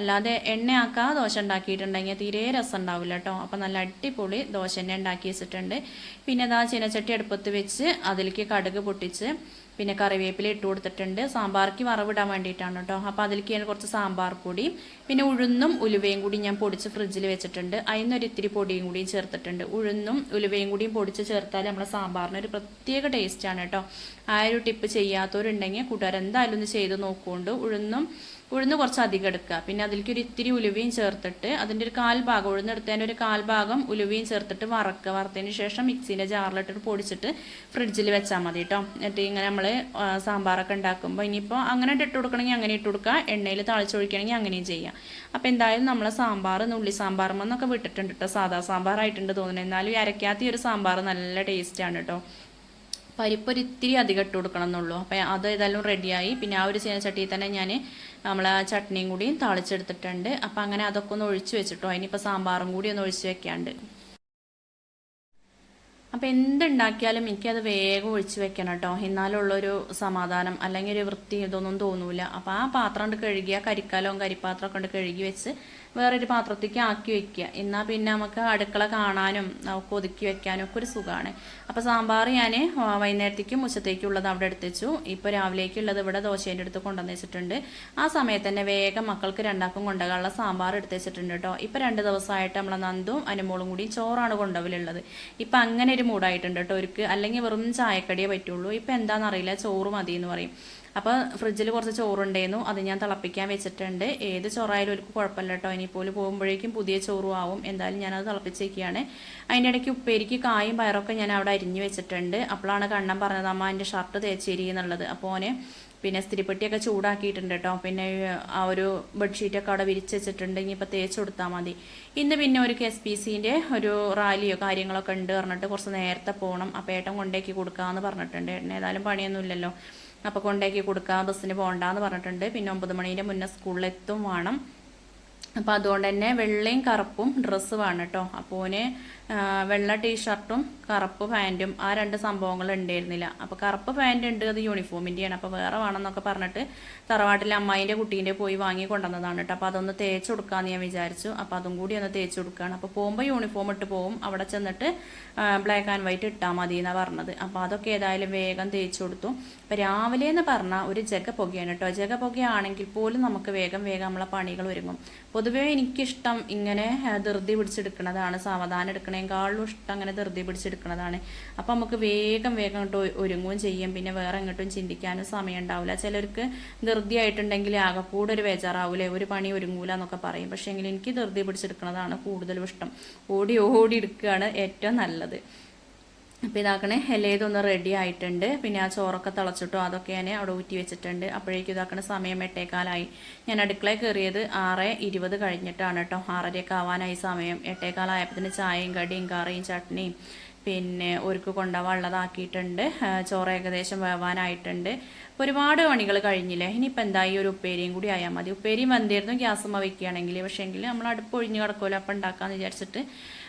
അല്ലാതെ എണ്ണയാക്കാ ദോശ ഉണ്ടാക്കിയിട്ടുണ്ടെങ്കിൽ തീരെ രസം ഉണ്ടാവില്ല കേട്ടോ അപ്പോൾ നല്ല അടിപൊളി ദോശ തന്നെ ഉണ്ടാക്കി വെച്ചിട്ടുണ്ട്. പിന്നെ അതാ ചീനച്ചട്ടി അടുപ്പത്ത് വെച്ച് അതിലേക്ക് കടുക് പൊട്ടിച്ച് പിന്നെ കറിവേപ്പില ഇട്ട് കൊടുത്തിട്ടുണ്ട്. സാമ്പാർക്ക് വറവിടാൻ വേണ്ടിയിട്ടാണ് കേട്ടോ അപ്പോൾ അതിലേക്ക് ഞാൻ കുറച്ച് സാമ്പാർ പൊടി പിന്നെ ഉഴുന്നും ഉലുവയും കൂടി ഞാൻ പൊടിച്ച് ഫ്രിഡ്ജിൽ വെച്ചിട്ടുണ്ട്. അതിനൊരു ഇത്തിരി പൊടിയും കൂടിയും ചേർത്തിട്ടുണ്ട്. ഉഴുന്നും ഉലുവയും കൂടിയും പൊടിച്ച് ചേർത്താൽ നമ്മുടെ സാമ്പാറിന് ഒരു പ്രത്യേക ടേസ്റ്റാണ് കേട്ടോ ആ ഒരു ടിപ്പ് ചെയ്യാത്തവരുണ്ടെങ്കിൽ കൂട്ടുകാരെന്തായാലും ഒന്ന് ചെയ്ത് നോക്കുകൊണ്ട് ഉഴുന്നും ഉഴുന്ന് കുറച്ച് അധികം എടുക്കുക. പിന്നെ അതിലേക്ക് ഒരു ഇത്തിരി ഉലുവയും ചേർത്തിട്ട് അതിന്റെ ഒരു കാൽഭാഗം ഉഴുന്നെടുത്തതിന്റെ ഒരു കാൽഭാഗം ഉലുവയും ചേർത്തിട്ട് വറക്കുക. വറുത്തതിന് ശേഷം മിക്സീന്റെ ജാറിലിട്ടിട്ട് പൊടിച്ചിട്ട് ഫ്രിഡ്ജിൽ വെച്ചാൽ മതി കേട്ടോ. എന്നിട്ട് ഇങ്ങനെ നമ്മൾ സാമ്പാറൊക്കെ ഉണ്ടാക്കുമ്പോൾ ഇനിയിപ്പോൾ അങ്ങനെ ഇട്ട് കൊടുക്കണമെങ്കിൽ അങ്ങനെ ഇട്ട് കൊടുക്കുക. എണ്ണയിൽ തളിച്ചൊഴിക്കണമെങ്കിൽ അങ്ങനെയും ചെയ്യാം. അപ്പോൾ എന്തായാലും നമ്മൾ സാമ്പാർ നുള്ളി എന്നൊക്കെ വിട്ടിട്ടുണ്ട് കേട്ടോ. സാധാ സാമ്പാറായിട്ടുണ്ട് തോന്നുന്നത് എന്നാലും അരക്കാത്ത ഒരു സാമ്പാർ നല്ല ടേസ്റ്റാണ് കേട്ടോ. പരിപ്പ് ഒരു ഇത്തിരി അധികം ഇട്ട് കൊടുക്കണം എന്നുള്ളൂ അപ്പോൾ അത് ഏതായാലും റെഡിയായി പിന്നെ ആ ഒരു ചട്ടിയിൽ തന്നെ ഞാൻ നമ്മൾ ആ ചട്നിയും കൂടിയും തളിച്ചെടുത്തിട്ടുണ്ട്. അപ്പം അങ്ങനെ അതൊക്കെ ഒന്ന് ഒഴിച്ച് വെച്ചിട്ടോ? അതിനിപ്പോൾ സാമ്പാറും കൂടി ഒന്ന് ഒഴിച്ച് വെക്കാണ്ട്. അപ്പോൾ എന്തുണ്ടാക്കിയാലും എനിക്കത് വേഗം ഒഴിച്ച് വെക്കണം കേട്ടോ എന്നാലുള്ളൊരു സമാധാനം അല്ലെങ്കിൽ ഒരു വൃത്തി ഇതൊന്നും തോന്നൂല. അപ്പോൾ ആ പാത്രം കൊണ്ട് കഴുകിയ കരിക്കാലവും കരിപ്പാത്രം കൊണ്ട് കഴുകി വെച്ച് വേറൊരു പാത്രത്തേക്ക് ആക്കി വെക്കുക. എന്നാൽ പിന്നെ നമുക്ക് അടുക്കള കാണാനും നമുക്ക് ഒതുക്കി വെക്കാനും ഒക്കെ ഒരു സുഖമാണ് അപ്പോൾ സാമ്പാർ ഞാൻ വൈകുന്നേരത്തേക്കും ഉച്ചത്തേക്കും ഉള്ളത് അവിടെ എടുത്ത് വെച്ചു ഇപ്പോൾ രാവിലേക്കുള്ളത് ഇവിടെ ദോശേന്റെ അടുത്ത് കൊണ്ടുവന്ന് വെച്ചിട്ടുണ്ട്. ആ സമയത്ത് തന്നെ വേഗം മക്കൾക്ക് രണ്ടാക്കും കൊണ്ടുപോകാനുള്ള സാമ്പാർ എടുത്ത് വെച്ചിട്ടുണ്ട് കേട്ടോ. ഇപ്പോൾ രണ്ട് ദിവസമായിട്ട് നമ്മളെ നന്ദും അനുമോളും കൂടി ചോറാണ് കൊണ്ടുപോകലുള്ളത് ഇപ്പം അങ്ങനെ ഒരു മൂഡായിട്ടുണ്ട് കേട്ടോ. അവർക്ക് അല്ലെങ്കിൽ വെറും ചായക്കടിയേ പറ്റുള്ളൂ. ഇപ്പം എന്താണെന്നറിയില്ല. ചോറ് മതി എന്ന് പറയും. അപ്പോൾ ഫ്രിഡ്ജിൽ കുറച്ച് ചോറുണ്ടായിരുന്നു അത് ഞാൻ തിളപ്പിക്കാൻ വെച്ചിട്ടുണ്ട്. ഏത് ചോറായാലും ഒരു കുഴപ്പമില്ല കേട്ടോ. ഇനിയിപ്പോൾ പോകുമ്പോഴേക്കും പുതിയ ചോറും ആവും. എന്തായാലും ഞാനത് തിളപ്പിച്ചേക്കാണ്. അതിന്റെ ഇടയ്ക്ക് ഉപ്പേരിക്ക് കായും പയറൊക്കെ ഞാൻ അവിടെ അരിഞ്ഞു വെച്ചിട്ടുണ്ട്. അപ്പോഴാണ് കണ്ണം പറഞ്ഞത് അമ്മ എന്റെ ഷർട്ട് തേച്ചേരി എന്നുള്ളത്. അപ്പോൾ ഓനെ പിന്നെ സ്ത്രീപ്പെട്ടിയൊക്കെ ചൂടാക്കിയിട്ടുണ്ട് കേട്ടോ. പിന്നെ ആ ഒരു ബെഡ്ഷീറ്റൊക്കെ അവിടെ വിരിച്ച് വെച്ചിട്ടുണ്ട്. ഇനിയിപ്പോൾ തേച്ച് കൊടുത്താൽ മതി. ഇന്ന് പിന്നെ ഒരു എസ് പി സിന്റെ ഒരു റാലിയോ കാര്യങ്ങളൊക്കെ ഉണ്ട് പറഞ്ഞിട്ട് കുറച്ച് നേരത്തെ പോകണം അപ്പോൾ ഏട്ടൻ കൊണ്ടേക്ക് കൊടുക്കാമെന്ന് പറഞ്ഞിട്ടുണ്ട്. ഏട്ടൻ ഏതായാലും പണിയൊന്നുമില്ലല്ലോ. അപ്പോൾ കൊണ്ടാക്കി കൊടുക്കാം ബസ്സിന് പോകണ്ടെന്ന് പറഞ്ഞിട്ടുണ്ട്. പിന്നെ ഒമ്പത് മണീന്റെ മുന്നേ സ്കൂളിലെത്തും വേണം. അപ്പോൾ അതുകൊണ്ട് തന്നെ വെള്ളയും കറുപ്പും ഡ്രസ്സ് വേണം കേട്ടോ. അപ്പോൾ ഓന് വെള്ള ടീഷർട്ടും കറുപ്പ് പാന്റും ആ രണ്ട് സംഭവങ്ങൾ ഉണ്ടായിരുന്നില്ല. അപ്പോൾ കറുപ്പ് പാന്റ് ഉണ്ട് അത് യൂണിഫോമിന്റെയാണ് അപ്പോൾ വേറെ വേണമെന്നൊക്കെ പറഞ്ഞിട്ട് തറവാട്ടിലെ അമ്മായിന്റെ കുട്ടീന്റെ പോയി വാങ്ങി കൊണ്ടുവന്നതാണ് കേട്ടോ. അപ്പോൾ അതൊന്ന് തേച്ച് കൊടുക്കാമെന്ന് ഞാൻ വിചാരിച്ചു. അപ്പോൾ അതും കൂടി ഒന്ന് തേച്ച് കൊടുക്കുകയാണ് അപ്പോൾ പോകുമ്പോൾ യൂണിഫോം ഇട്ട് പോകും അവിടെ ചെന്നിട്ട് ബ്ലാക്ക് ആൻഡ് വൈറ്റ് ഇട്ടാൽ മതി എന്നാണ് പറഞ്ഞത്. അപ്പോൾ അതൊക്കെ ഏതായാലും വേഗം തേച്ച് കൊടുത്തു. അപ്പോൾ രാവിലെ എന്ന് പറഞ്ഞാൽ ഒരു ജഗ പുകയാണ് കേട്ടോ. ജഗ പുകയാണെങ്കിൽ പോലും നമുക്ക് വേഗം വേഗം നമ്മളെ പണികൾ ഒരുങ്ങും. പൊതുവേ എനിക്കിഷ്ടം ഇങ്ങനെ ധൃതി പിടിച്ചെടുക്കുന്നതാണ്. സാവധാനം എടുക്കണേക്കാളും ഇഷ്ടം അങ്ങനെ ധൃതി പിടിച്ചെടുക്കുന്നതാണ്. അപ്പം നമുക്ക് വേഗം വേഗം ഒരുങ്ങും ഒരുങ്ങുകയും ചെയ്യും. പിന്നെ വേറെ എങ്ങോട്ടും ചിന്തിക്കാനും സമയം ഉണ്ടാവില്ല. ചിലർക്ക് ധൃതി ആയിട്ടുണ്ടെങ്കിൽ ആകെക്കൂടെ ഒരു ബേജാറാവൂലേ. ഒരു പണി ഒരുങ്ങൂല എന്നൊക്കെ പറയും. പക്ഷേ എങ്കിൽ എനിക്ക് ധൃതി പിടിച്ചെടുക്കുന്നതാണ് കൂടുതലും ഇഷ്ടം. ഓടി ഓടി എടുക്കുകയാണ് ഏറ്റവും നല്ലത്. അപ്പോൾ ഇതാക്കണേ ഇതൊന്ന് റെഡി ആയിട്ടുണ്ട്. പിന്നെ ആ ചോറൊക്കെ തിളച്ചിട്ടോ അതൊക്കെ ഞാൻ അവിടെ ഊറ്റി വെച്ചിട്ടുണ്ട്. അപ്പോഴേക്കും ഇതാക്കണ സമയം എട്ടേക്കാലായി ഞാൻ അടുക്കളയിൽ കയറിയത് ആറ് ഇരുപത് കഴിഞ്ഞിട്ടാണ് കേട്ടോ. ആറരയൊക്കെ ആവാനായി സമയം. എട്ടേക്കാലായപ്പത്തിന് ചായയും കടിയും കറിയും ചട്നിയും. പിന്നെ ഒരുക്ക് കൊണ്ടുപോകാൻ ഉള്ളതാക്കിയിട്ടുണ്ട്. ചോറ് ഏകദേശം വേവാനായിട്ടുണ്ട്. അപ്പോൾ ഒരുപാട് പണികൾ കഴിഞ്ഞില്ലേ? ഇനിയിപ്പോൾ എന്താ ഈ ഒരു ഉപ്പേരിയും കൂടി ആയാൽ മതി. ഉപ്പേരിയും വന്നിരുന്നു ഗ്യാസുമ്മ വെക്കുകയാണെങ്കിൽ. പക്ഷേങ്കിൽ നമ്മൾ അടുപ്പ് ഒഴിഞ്ഞ് കിടക്കുമല്ലോ അപ്പം ഉണ്ടാക്കാമെന്ന് വിചാരിച്ചിട്ട്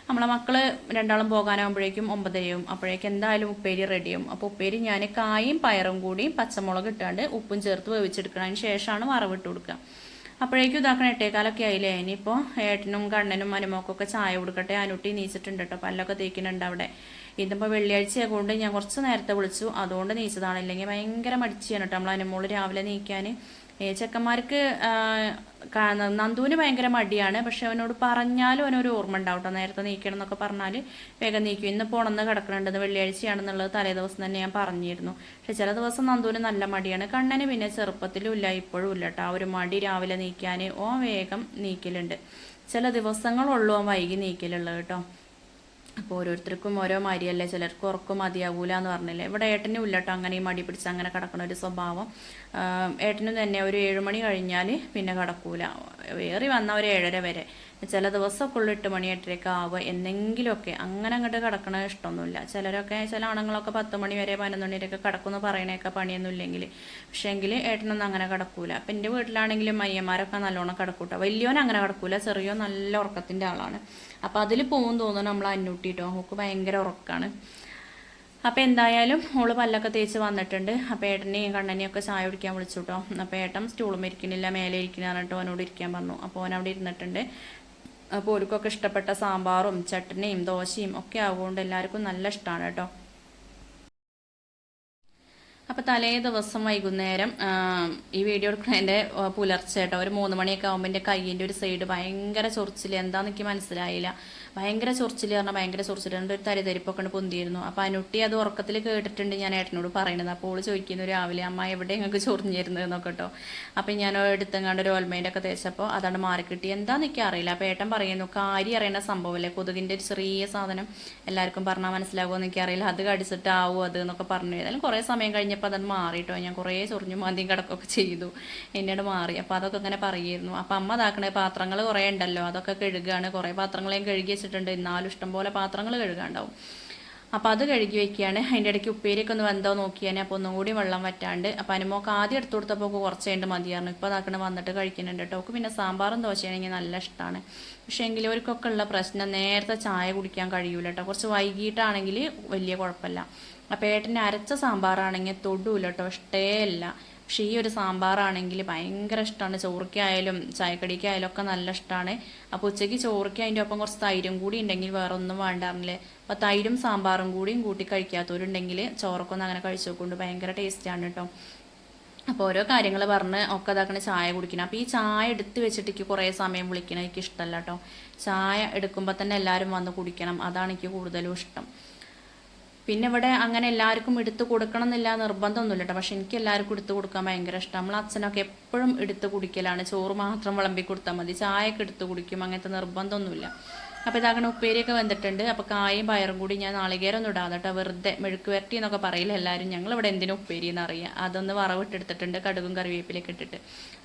നമ്മളെ മക്കൾ രണ്ടാളും പോകാനാകുമ്പോഴേക്കും ഒമ്പതരയും അപ്പോഴേക്കും എന്തായാലും ഉപ്പേരി റെഡിയും അപ്പോൾ ഉപ്പേരി ഞാൻ കായും പയറും കൂടിയും പച്ചമുളക് ഇട്ടാണ്ട് ഉപ്പും ചേർത്ത് വേവിച്ചെടുക്കണം. അതിന് ശേഷമാണ് വറവിട്ട് കൊടുക്കുക. അപ്പോഴേക്കും ഇതാക്കണം എട്ടേക്കാലൊക്കെ ആയില്ലേ? ഇനിയിപ്പോൾ ഏട്ടനും കണ്ണനും മനുമോക്കൊക്കെ ചായ കൊടുക്കട്ടെ. അനുട്ടി നീച്ചിട്ടുണ്ട് കേട്ടോ. പല്ലൊക്കെ തേക്കുന്നുണ്ട് അവിടെ. ഇതിപ്പോൾ വെള്ളിയാഴ്ച കൊണ്ട് ഞാൻ കുറച്ച് നേരത്തെ വിളിച്ചു. അതുകൊണ്ട് നീച്ചതാണ്. ഇല്ലെങ്കിൽ ഭയങ്കര മടിച്ചാണ് കേട്ടോ. നമ്മൾ അനുമോൾ രാവിലെ നീക്കാൻ ചെക്കന്മാർക്ക് നന്ദുവിന് ഭയങ്കര മടിയാണ്. പക്ഷെ അവനോട് പറഞ്ഞാലും അവനൊരു ഓർമ്മ ഉണ്ടാവും കേട്ടോ നേരത്തെ നീക്കണം എന്നൊക്കെ പറഞ്ഞാൽ വേഗം നീക്കും. ഇന്ന് പോണെന്ന് കിടക്കണുണ്ടെന്ന് വെള്ളിയാഴ്ചയാണെന്നുള്ളത് തലേ ദിവസം തന്നെ ഞാൻ പറഞ്ഞിരുന്നു. പക്ഷെ ചില ദിവസം നന്ദുവിന് നല്ല മടിയാണ്. കണ്ണന് പിന്നെ ചെറുപ്പത്തിലും ഇല്ല ഇപ്പോഴും ഇല്ല കേട്ടോ ആ ഒരു മടി രാവിലെ നീക്കാൻ ഓ വേഗം നീക്കലുണ്ട്. ചില ദിവസങ്ങളുള്ളൂ അവൻ വൈകി നീക്കലുള്ളത് കേട്ടോ അപ്പോൾ ഓരോരുത്തർക്കും ഓരോ മാതിരിയല്ലേ? ചിലർക്ക് ഉറക്കം മതിയാവൂല എന്ന് പറഞ്ഞില്ലേ? ഇവിടെ ഏട്ടനും ഇല്ല കേട്ടോ അങ്ങനെ ഈ മടി പിടിച്ച് അങ്ങനെ കിടക്കണ ഒരു സ്വഭാവം. ഏട്ടനും തന്നെ ഒരു ഏഴുമണി കഴിഞ്ഞാൽ പിന്നെ കിടക്കൂല. വേറി വന്ന ഒരു ഏഴര വരെ. ചില ദിവസമൊക്കെ ഉള്ള എട്ട് മണി എട്ടരയൊക്കെ ആവുക. എന്തെങ്കിലുമൊക്കെ. അങ്ങനെ അങ്ങോട്ട് കിടക്കണ ഇഷ്ടമൊന്നുമില്ല. ചിലരൊക്കെ ചില ആണുങ്ങളൊക്കെ പത്ത് മണി വരെ പതിനൊന്ന് മണി വരെയൊക്കെ കിടക്കുമെന്ന് പറയണേക്കെ പണിയൊന്നും ഇല്ലെങ്കിൽ പക്ഷേ എങ്കിൽ ഏട്ടനൊന്നും അങ്ങനെ കിടക്കൂല. അപ്പം എന്റെ വീട്ടിലാണെങ്കിലും മയ്യന്മാരൊക്കെ നല്ലോണം കിടക്കൂട്ടോ. വലിയോൻ അങ്ങനെ കിടക്കൂല. ചെറിയോ നല്ല ഉറക്കത്തിന്റെ ആളാണ്. അപ്പം അതിൽ പോകും തോന്നുന്നു നമ്മൾ അന്നൂട്ടിട്ടോ അവൾക്ക് ഭയങ്കര ഉറക്കാണ്. അപ്പം എന്തായാലും ഓൾ പല്ലൊക്കെ തേച്ച് വന്നിട്ടുണ്ട്. അപ്പം ഏട്ടനെയും കണ്ണനെയും ഒക്കെ ചായ കുടിക്കാൻ വിളിച്ചു കേട്ടോ അപ്പം ഏട്ടൻ സ്റ്റൂളും ഇരിക്കണില്ല മേലെ ഇരിക്കുന്ന പറഞ്ഞിട്ട് അവനോട് ഇരിക്കാൻ പറഞ്ഞു. അപ്പോൾ അവൻ അവിടെ ഇരുന്നിട്ടുണ്ട്. അപ്പോൾ ഓർക്കൊക്കെ ഇഷ്ടപ്പെട്ട സാമ്പാറും ചട്ടനയും ദോശയും ഒക്കെ ആവുകൊണ്ട് എല്ലാവർക്കും നല്ല ഇഷ്ടമാണ് കേട്ടോ അപ്പോൾ തലേ ദിവസം വൈകുന്നേരം ഈ വീഡിയോ എടുക്കുന്നതിന്റെ പുലർച്ചെ കേട്ടോ ഒരു മൂന്ന് മണിയൊക്കെ ആകുമ്പോൾ എന്റെ കയ്യിന്റെ ഒരു സൈഡ് ഭയങ്കര ചൊറിച്ചിൽ എന്താണെന്ന് എനിക്ക് മനസ്സിലായില്ല. ഭയങ്കര ചൊറിച്ചിൽ പറഞ്ഞാൽ ഭയങ്കര എന്നിട്ട് ഒരു തരിതരിപ്പൊക്കെ പൊന്തിയിരുന്നു. അപ്പോൾ അനുട്ടി അത് ഉറക്കത്തിൽ കേട്ടിട്ടുണ്ട് ഞാൻ ഏട്ടനോട് പറയുന്നത് അപ്പോൾ ഓൾ ചോദിക്കുന്നു രാവിലെ അമ്മ എവിടെ ഞങ്ങൾക്ക് ചൊറിഞ്ഞിരുന്നത്? എന്നൊക്കെ കേട്ടോ അപ്പൊ ഞാൻ എടുത്തങ്ങാണ്ട് ഒരു ഓൽമേന്റെ ഒക്കെ തേച്ചപ്പോൾ അതാണ് മാറിക്കിട്ടി. എന്താണെന്ന് എനിക്ക് അറിയില്ല. അപ്പോൾ ഏട്ടൻ പറയുന്നു കാരി അറിയേണ്ട സംഭവമല്ലേ കൊതുകിന്റെ ഒരു ചെറിയ സാധനം എല്ലാവർക്കും പറഞ്ഞാൽ മനസ്സിലാകുമെന്ന് എനിക്കറിയില്ല. അത് കടിച്ചിട്ടാവും അത്? എന്നൊക്കെ പറഞ്ഞു. ഏതായാലും കുറേ സമയം കഴിഞ്ഞപ്പോൾ അതത് മാറിയിട്ടോ ഞാൻ കുറേ ചൊറിഞ്ഞു മാന്തിയും കിടക്കൊക്കെ ചെയ്തു. എന്നോട് മാറി. അപ്പോൾ അതൊക്കെ ഇങ്ങനെ പറയുമായിരുന്നു അപ്പോൾ അമ്മ ഇതാക്കണേ പാത്രങ്ങൾ കുറേ ഉണ്ടല്ലോ. അതൊക്കെ കഴുകുകയാണ് കുറേ പാത്രങ്ങളെയും കഴുകി വെച്ചിട്ടുണ്ട് എന്നാലും ഇഷ്ടംപോലെ പാത്രങ്ങൾ കഴുകാണ്ടാവും. അപ്പോൾ അത് കഴുകി വെക്കുകയാണ്. അതിന്റെ ഇടയ്ക്ക് ഉപ്പേരിയൊക്കെ ഒന്ന് വെന്തോ നോക്കിയാണ് അപ്പോൾ ഒന്നും കൂടി വെള്ളം വറ്റാണ്ട്. അപ്പോൾ അനുമോക്ക് ആദ്യം എടുത്തു കൊടുത്തപ്പോൾ കുറച്ച് കഴിഞ്ഞിട്ട് മതിയായിരുന്നു. ഇപ്പോൾ അതാക്കണ വന്നിട്ട് കഴിക്കുന്നുണ്ട് കേട്ടോ. പിന്നെ സാമ്പാറും ദോശയാണെങ്കിൽ നല്ല ഇഷ്ടമാണ്. പക്ഷേ എങ്കിലും അവർക്കൊക്കെ ഉള്ള പ്രശ്നം നേരത്തെ ചായ കുടിക്കാൻ കഴിയൂല കേട്ടോ. കുറച്ച് വൈകിട്ടാണെങ്കിൽ വലിയ കുഴപ്പമില്ല. അപ്പോൾ ഏട്ടന്റെ അരച്ച സാമ്പാറാണെങ്കിൽ തൊടൂല കേട്ടോ. ഇഷ്ടേ അല്ല പക്ഷേ ഈ ഒരു സാമ്പാറാണെങ്കിൽ ഭയങ്കര ഇഷ്ടമാണ്. ചോറയ്ക്കായാലും ചായക്കടിക്കായാലും ഒക്കെ നല്ല ഇഷ്ടമാണ്. അപ്പോൾ ഉച്ചയ്ക്ക് ചോറയ്ക്ക് അതിന്റെ ഒപ്പം കുറച്ച് തൈരും കൂടി ഉണ്ടെങ്കിൽ വേറെ ഒന്നും വേണ്ടാറില്ലേ? അപ്പോൾ തൈരും സാമ്പാറും കൂടിയും കൂട്ടി കഴിക്കാത്തവരുണ്ടെങ്കിൽ ചോറക്കൊന്നും അങ്ങനെ കഴിച്ചു നോക്കുന്നുണ്ട് ഭയങ്കര ടേസ്റ്റാണ് കേട്ടോ അപ്പോൾ ഓരോ കാര്യങ്ങൾ പറഞ്ഞ് ഒക്കെ ഇതാക്കണ ചായ കുടിക്കണം. അപ്പോൾ ഈ ചായ എടുത്ത് വെച്ചിട്ട് എനിക്ക് കുറേ സമയം വിളിക്കണം എനിക്ക് ഇഷ്ടമല്ല കേട്ടോ ചായ എടുക്കുമ്പോൾ തന്നെ എല്ലാവരും വന്ന് കുടിക്കണം. അതാണ് എനിക്ക് കൂടുതലും ഇഷ്ടം. പിന്നെ ഇവിടെ അങ്ങനെ എല്ലാവർക്കും എടുത്തു കൊടുക്കണം എന്നില്ല നിർബന്ധമൊന്നുമില്ല കേട്ടോ. പക്ഷെ എനിക്ക് എല്ലാവർക്കും എടുത്തു കൊടുക്കാൻ ഭയങ്കര ഇഷ്ടം. നമ്മൾ അച്ഛനൊക്കെ എപ്പോഴും എടുത്തു കുടിക്കലാണ്. ചോറ് മാത്രം വിളമ്പി കൊടുത്താൽ മതി. ചായയൊക്കെ എടുത്തു കുടിക്കും. അങ്ങനത്തെ നിർബന്ധമൊന്നുമില്ല. അപ്പോൾ ഇതാകണ ഉപ്പേരിയൊക്കെ വന്നിട്ടുണ്ട്. അപ്പോൾ കായും പയറും കൂടി ഞാൻ നാളികേരം ഒന്നും ഇടാതെ കേട്ടോ വെറുതെ മെഴുക്ക് വരട്ടി എന്നൊക്കെ പറയില്ല എല്ലാവരും. ഞങ്ങൾ ഇവിടെ എന്തിനും ഉപ്പേരി എന്നറിയാം. അതൊന്ന് വറവിട്ടെടുത്തിട്ടുണ്ട് കടുകും കറിവേപ്പിലൊക്കെ ഇട്ടിട്ട്.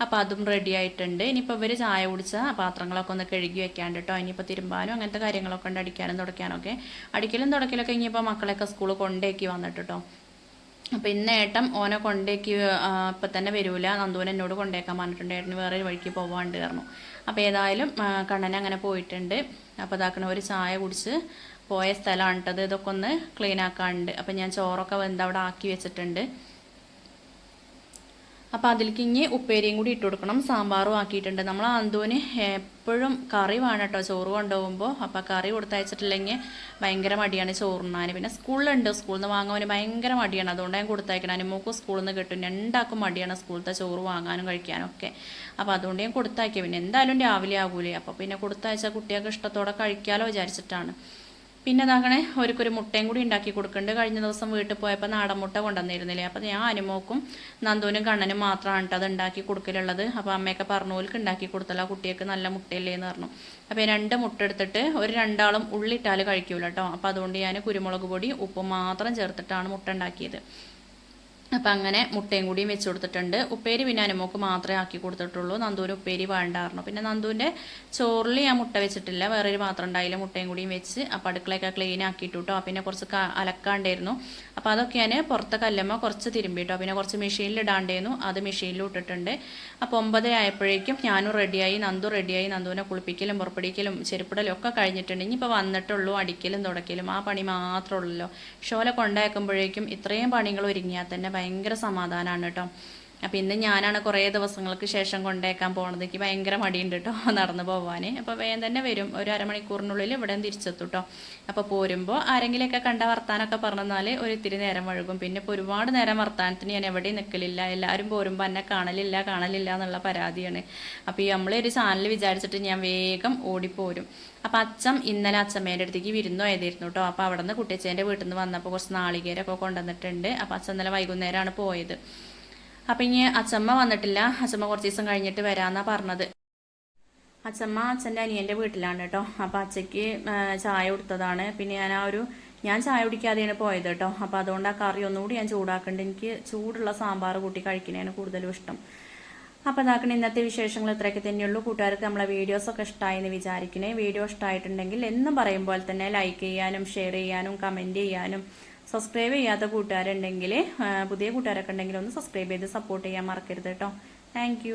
അപ്പോൾ അതും റെഡി ആയിട്ടുണ്ട്. ഇനിയിപ്പോൾ ഇവർ ചായ കുടിച്ച പാത്രങ്ങളൊക്കെ ഒന്ന് കഴുകി വെക്കാണ്ട് കേട്ടോ. ഇനിയിപ്പോൾ തിരുമ്പാനും അങ്ങനത്തെ കാര്യങ്ങളൊക്കെ ഉണ്ട് അടിക്കാനും തുടയ്ക്കാനൊക്കെ അടിക്കലും തുടക്കലൊക്കെ ഇനിയിപ്പോൾ മക്കളെയൊക്കെ സ്കൂളിൽ കൊണ്ടേക്കി വന്നിട്ട് കേട്ടോ. അപ്പോൾ ഇന്ന് ഏട്ടൻ ഓനെ കൊണ്ടേക്ക് ഇപ്പം തന്നെ വരൂല. നന്ദൂൻ എന്നോട് കൊണ്ടേക്കാൻ പറഞ്ഞിട്ടുണ്ട് ഏട്ടന് വേറെ വഴിക്ക് പോകാണ്ട് കാരണം അപ്പോൾ ഏതായാലും കണ്ണൻ അങ്ങനെ പോയിട്ടുണ്ട്. അപ്പോൾ ഇതാക്കണ ഒരു ചായ കുടിച്ച് പോയ സ്ഥലമാണ് കേട്ടത് ഇതൊക്കെ ഒന്ന് ക്ലീൻ ആക്കാനുണ്ട് അപ്പം ഞാൻ ചോറൊക്കെ വെന്ത് അവിടെ ആക്കി വെച്ചിട്ടുണ്ട്. അപ്പോൾ അതിലേക്ക് ഇനി ഉപ്പേരിയും കൂടി ഇട്ട് കൊടുക്കണം. സാമ്പാറും ആക്കിയിട്ടുണ്ട്. നമ്മൾ അന്തോന് എപ്പോഴും കറി വേണം കേട്ടോ ചോറ് കൊണ്ടുപോകുമ്പോൾ അപ്പോൾ കറി കൊടുത്തയച്ചിട്ടില്ലെങ്കിൽ ഭയങ്കര മടിയാണ് ചോറുണ്ണാൻ പിന്നെ സ്കൂളിലുണ്ട്. സ്കൂളിൽ നിന്ന് വാങ്ങുവാൻ ഭയങ്കര മടിയാണ്. അതുകൊണ്ട് ഞാൻ കൊടുത്തയക്കണം. അനുമോക്ക് സ്കൂളിൽ നിന്ന് കിട്ടും. രണ്ടാക്കും മടിയാണ് സ്കൂളത്തെ ചോറ് വാങ്ങാനും കഴിക്കാനും ഒക്കെ അപ്പോൾ അതുകൊണ്ട് ഞാൻ കൊടുത്തയക്കുക പിന്നെ എന്തായാലും രാവിലെ ആകൂലേ അപ്പോൾ പിന്നെ കൊടുത്തയച്ച കുട്ടികൾക്ക് ഇഷ്ടത്തോടെ കഴിക്കാമല്ലോ വിചാരിച്ചിട്ടാണ്. പിന്നെ അതാകണേ ഒരുക്കൊരു മുട്ടയും കൂടി ഉണ്ടാക്കി കൊടുക്കുന്നുണ്ട് കഴിഞ്ഞ ദിവസം വീട്ടിൽ പോയപ്പോൾ നാടൻ മുട്ട കൊണ്ടുവന്നിരുന്നില്ലേ? അപ്പോൾ ഞാൻ അനുമോക്കും നന്ദുവിനും കണ്ണനും മാത്രമാണ് അത് ഉണ്ടാക്കി കൊടുക്കലുള്ളത്. അപ്പോൾ അമ്മയൊക്കെ പറഞ്ഞു ഓൽക്ക് ഉണ്ടാക്കി കൊടുത്തല്ലോ കുട്ടിയൊക്കെ നല്ല മുട്ടയില്ലേ എന്ന് പറഞ്ഞു അപ്പോൾ രണ്ട് മുട്ട എടുത്തിട്ട് ഒരു രണ്ടാളും ഉള്ളിട്ടാൽ കഴിക്കൂല കേട്ടോ അപ്പോൾ അതുകൊണ്ട് ഞാൻ കുരുമുളക് പൊടി ഉപ്പും മാത്രം ചേർത്തിട്ടാണ് മുട്ട ഉണ്ടാക്കിയത്. അപ്പം അങ്ങനെ മുട്ടയും കൂടിയും വെച്ച് കൊടുത്തിട്ടുണ്ട്. ഉപ്പേരി പിന്നെ അനുമോക്ക് മാത്രമേ ആക്കി കൊടുത്തിട്ടുള്ളൂ. നന്ദൂന് ഉപ്പേരി വേണ്ടായിരുന്നു. പിന്നെ നന്ദൂന്റെ ചോറിൽ ഞാൻ മുട്ട വെച്ചിട്ടില്ല. വേറൊരു പാത്രം ഉണ്ടായില്ല. മുട്ടയും കൂടിയും വെച്ച് അപ്പം അടുക്കളയൊക്കെ ക്ലീൻ ആക്കിയിട്ടു കേട്ടോ പിന്നെ കുറച്ച് അലക്കാണ്ടായിരുന്നു അപ്പോൾ അതൊക്കെ ഞാൻ പുറത്തെ കല്ലമ്മ കുറച്ച് തിരുമ്പി കേട്ടോ പിന്നെ കുറച്ച് മെഷീനിൽ ഇടാണ്ടായിരുന്നു. അത് മെഷീനിൽ ഇട്ടിട്ടുണ്ട്. അപ്പോൾ ഒമ്പത് ആയപ്പോഴേക്കും ഞാനും റെഡിയായി നന്ദു റെഡിയായി നന്ദുവിനെ കുളിപ്പിക്കലും പുറപ്പിടിക്കലും ചെരുപ്പിടലും ഒക്കെ കഴിഞ്ഞിട്ടുണ്ട്. ഇനിയിപ്പോൾ വന്നിട്ടുള്ളൂ. അടിക്കലും തുടക്കലും. ആ പണി മാത്രമേ ഉള്ളല്ലോ. ഷോല കൊണ്ടാക്കുമ്പോഴേക്കും ഇത്രയും പണികൾ ഒരുങ്ങിയാൽ തന്നെ ഭയങ്കര സമാധാനമാണ് കേട്ടോ. അപ്പം ഇന്ന് ഞാനാണ് കുറേ ദിവസങ്ങൾക്ക് ശേഷം കൊണ്ടേക്കാൻ പോണത്. എനിക്ക് ഭയങ്കര മടിയുണ്ട് കേട്ടോ നടന്നു പോകാൻ അപ്പോൾ വേഗം തന്നെ വരും. ഒരു അരമണിക്കൂറിനുള്ളിൽ ഇവിടെ തിരിച്ചെത്തും കേട്ടോ അപ്പോൾ പോരുമ്പോൾ ആരെങ്കിലുമൊക്കെ കണ്ട വർത്താനൊക്കെ പറഞ്ഞാൽ ഒരു ഇത്തിരി നേരം വഴുകും. പിന്നെ ഇപ്പോൾ ഒരുപാട് നേരം വർത്താനത്തിന് ഞാൻ എവിടെയും നിൽക്കലില്ല എല്ലാവരും പോരുമ്പോൾ എന്നെ കാണലില്ല കാണലില്ല എന്നുള്ള പരാതിയാണ്. അപ്പോൾ ഈ നമ്മളൊരു ചാനൽ വിചാരിച്ചിട്ട് ഞാൻ വേഗം ഓടിപ്പോരും. അപ്പം അച്ഛൻ ഇന്നലെ അച്ഛമ്മേന്റെ അടുത്തേക്ക് വിരുന്നു പോയതായിരുന്നു കേട്ടോ അപ്പോൾ അവിടെ നിന്ന് കുട്ടിയച്ചേന്റെ വീട്ടിൽ നിന്ന് വന്നപ്പോൾ കുറച്ച് നാളികേരൊക്കെ കൊണ്ടുവന്നിട്ടുണ്ട്. അപ്പോൾ അച്ഛൻ ഇന്നലെ വൈകുന്നേരമാണ് പോയത്. അപ്പം ഇനി അച്ഛമ്മ വന്നിട്ടില്ല. അച്ചമ്മ കുറച്ച് ദിവസം കഴിഞ്ഞിട്ട് വരാമെന്നാണ് പറഞ്ഞത്. അച്ചമ്മ അച്ഛന്റെ അനിയന്റെ വീട്ടിലാണ് കേട്ടോ അപ്പോൾ അച്ഛയ്ക്ക് ചായ കൊടുത്തതാണ്. പിന്നെ ഞാൻ ആ ഒരു ഞാൻ ചായ കുടിക്കാതെയാണ് പോയത് കേട്ടോ അപ്പോൾ അതുകൊണ്ട് ആ കറി ഒന്നുകൂടി ഞാൻ ചൂടാക്കേണ്ട. എനിക്ക് ചൂടുള്ള സാമ്പാർ കൂട്ടി കഴിക്കുന്നതാണ് കൂടുതലും ഇഷ്ടം. അപ്പോൾ അതാക്കണം ഇന്നത്തെ വിശേഷങ്ങൾ ഇത്രയൊക്കെ തന്നെയുള്ളൂ. കൂട്ടുകാർക്ക് നമ്മളെ വീഡിയോസൊക്കെ ഇഷ്ടമായെന്ന് വിചാരിക്കണേ. വീഡിയോ ഇഷ്ടമായിട്ടുണ്ടെങ്കിൽ എന്നും പറയും പോലെ തന്നെ ലൈക്ക് ചെയ്യാനും ഷെയർ ചെയ്യാനും കമന്റ് ചെയ്യാനും സബ്സ്ക്രൈബ് ചെയ്യാത്ത കൂട്ടുകാരുണ്ടെങ്കിൽ പുതിയ കൂട്ടുകാരൊക്കെ ഉണ്ടെങ്കിൽ ഒന്ന് സബ്സ്ക്രൈബ് ചെയ്ത് സപ്പോർട്ട് ചെയ്യാൻ മറക്കരുത് കേട്ടോ താങ്ക്